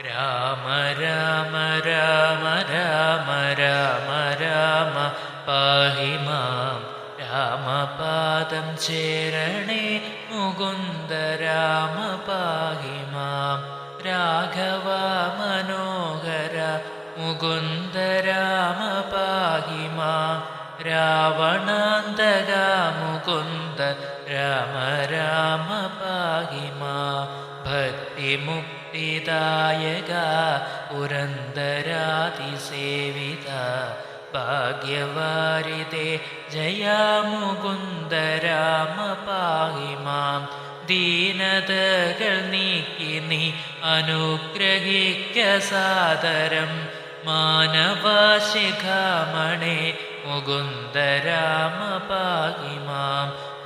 രാമ രാമ രാമ രാമ രാമ രാമ പാഹി മാം. രാമപാദം ചേരണേ മുകുന്ദ രാമ പാഹി മാം. രാഘവ മനോഹര മുകുന്ദ രാമ പാഹി മാം. രാവണാന്തക മുകുന്ദ രാമ രാമ പാഹി മാം. ഭക്തിമുക്തിദായക പുരന്ദരാതിസേവിത ഭാഗ്യവാരിതേ ജയാ മുകുന്ദ രാമ പാഹി മാം ദീനതകൾ നീക്കി നീ അനുഗ്രഹിക്ക സാദരം. മാനവാശിഖാമണേ മുകുന്ദ രാമ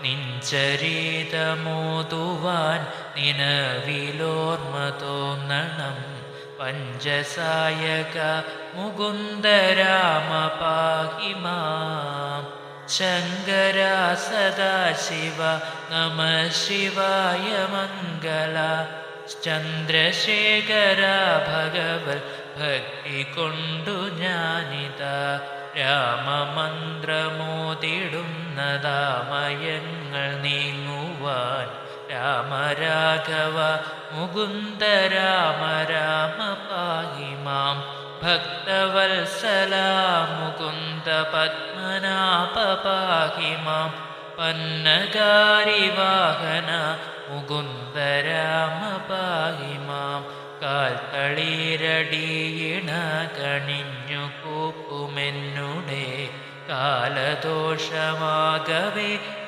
നിഞ്ചരീതമോതുവാൻ നിനവിലോർമ്മ തോന്നണം പഞ്ചസായക മുകുന്ദ രാമ പാഹി മാം ശങ്കര സദാശിവ നമ ശിവായ മംഗള ചന്ദ്രശേഖര ഭഗവത് ഭക്തി കൊണ്ടു ഞാനിത രാമമന്ത്രമോതിടുന്നതാമയങ്ങൾ നീങ്ങുവാൻ രാമരാഘവ മുകുന്ദ രാമ രാമ പാഹിമാം ഭക്തവത്സല മുകുന്ദ പത്മനാഭ പന്നകാരി വാഹന മുകുന്ദ രാമ പാഹി മാം കാൽത്തളീരടിയിണ കണിഞ്ഞു കൂപ്പുമെന്നുടെ കാലദോഷമാകവേ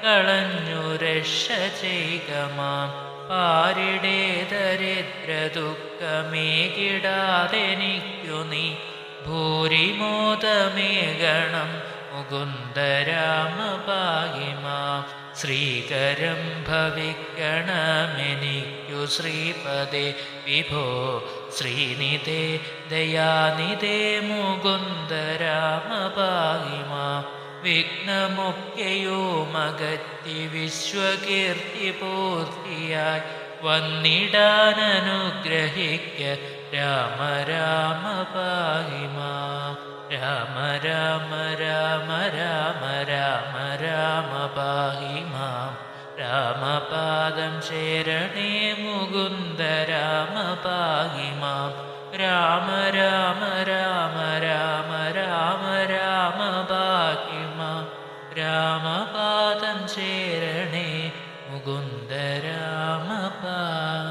കളഞ്ഞു രക്ഷ ചെയ്യുക മാം. പാരിടെ ദരിദ്ര ദുഃഖമേകിടാതെനിക്കു നീ ഭൂരിമോദമേകണം മുകുന്ദരാമ പാഹിമാം ശ്രീകരം ഭവിക്കണമെനിക്കു ശ്രീപദേ വിഭോ ശ്രീനിധേ ദയാനിധേ മുകുന്ദരാമ പാഹിമാം വിഘ്നമൊക്കെയോ മകറ്റി വിശ്വകീർത്തി പൂർത്തിയായി വന്നിടാനനുഗ്രഹിക്ക രാമ രാമ പാഹിമ. രാമ രാമ രാമ രാമ രാമ രാമ പാഹിമാം പാദം ശരണേ മുകുന്ദ രാമ പാഹിമാം. രാമ രാമ രാമ രാമ രാമ രാമ പാഹിമാം. രാമപാദം ശരണേ മുകുന്ദ രാമ പാ